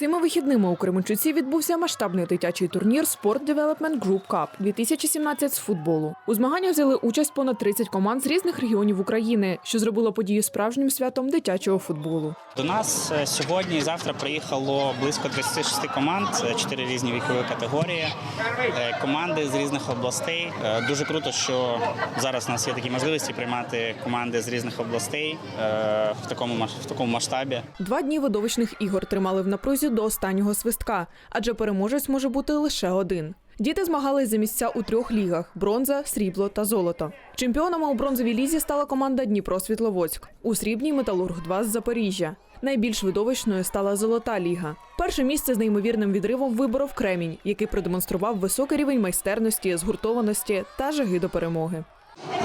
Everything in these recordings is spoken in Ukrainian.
Цими вихідними у Кременчуці відбувся масштабний дитячий турнір Sport Development Group Cup 2017 з футболу. У змаганнях взяли участь понад 30 команд з різних регіонів України, що зробило подію справжнім святом дитячого футболу. До нас е, сьогодні і завтра приїхало близько 36 команд, це чотири різні вікові категорії, е, команди з різних областей. Е, Дуже круто, що зараз у нас є такі можливості приймати команди з різних областей е, в такому в такому масштабі. Два дні видовищних ігор тримали в напрузі до останнього свистка, адже переможець може бути лише один. Діти змагались за місця у трьох лігах: бронза, срібло та золото. Чемпіонами у бронзовій лізі стала команда Дніпро Світловодськ, у срібній металург 2 з Запоріжжя. Найбільш видовищною стала золота ліга. Перше місце з неймовірним відривом виборов Кремінь, який продемонстрував високий рівень майстерності, згуртованості та жаги до перемоги.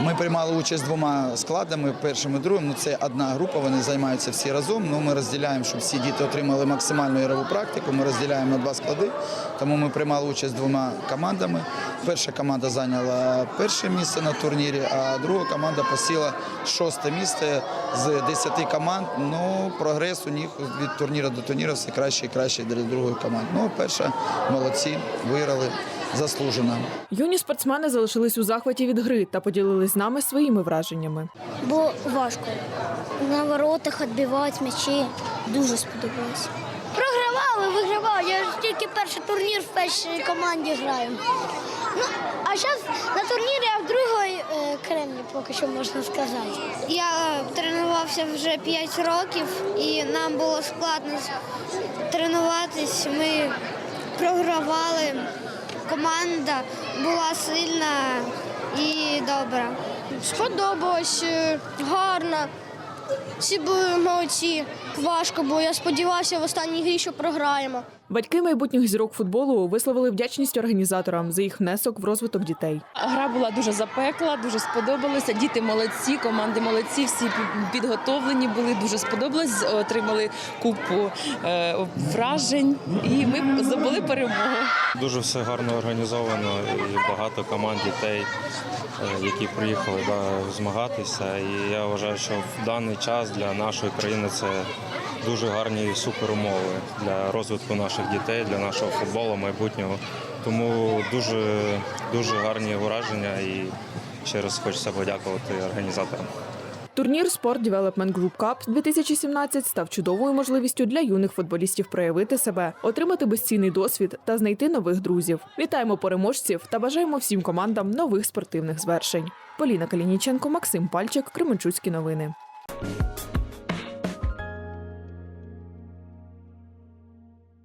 Ми приймали участь двома складами, першим і другим. Ну це одна група, вони займаються всі разом. Ну ми розділяємо, щоб всі діти отримали максимальну ігрову практику. Ми розділяємо на два склади. Тому ми приймали участь двома командами. Перша команда зайняла перше місце на турнірі, а друга команда посіла шосте місце з 10 команд. Ну прогрес у них від турніру до турніру все краще і краще для другої команди. Ну, перша молодці, виграли заслужено. Юні спортсмени залишились у захваті від гри та поділились з нами своїми враженнями. Було важко. На воротах відбивати м'ячі. Дуже сподобалося. Програвали, вигравали. Я ж тільки перший турнір в першій команді граю. Ну, а зараз на турнірі я в другій е, Кремлі, поки що можна сказати. Я тренувався вже 5 років і нам було складно тренуватись. Ми програвали. Команда була сильна і добра. Сподобалось, е, гарно. Всі були молодці. Важко було. Я сподівався в останній грі, що програємо. Батьки майбутніх зірок футболу висловили вдячність організаторам за їх внесок в розвиток дітей. Гра була дуже запекла, дуже сподобалося. Діти молодці, команди молодці, всі підготовлені були, дуже сподобалось. Отримали купу е, вражень, і ми здобули перемогу. Дуже все гарно організовано і багато команд дітей, е, які приїхали да, змагатися. І я вважаю, що в даний час для нашої країни це дуже гарні і супер умови для розвитку наших дітей, для нашого футболу майбутнього. Тому дуже, дуже гарні враження і ще раз хочеться подякувати організаторам. Турнір Sport Development Group Cup 2017 став чудовою можливістю для юних футболістів проявити себе, отримати безцінний досвід та знайти нових друзів. Вітаємо переможців та бажаємо всім командам нових спортивних звершень. Поліна Калініченко, Максим Пальчик, Кременчуцькі новини.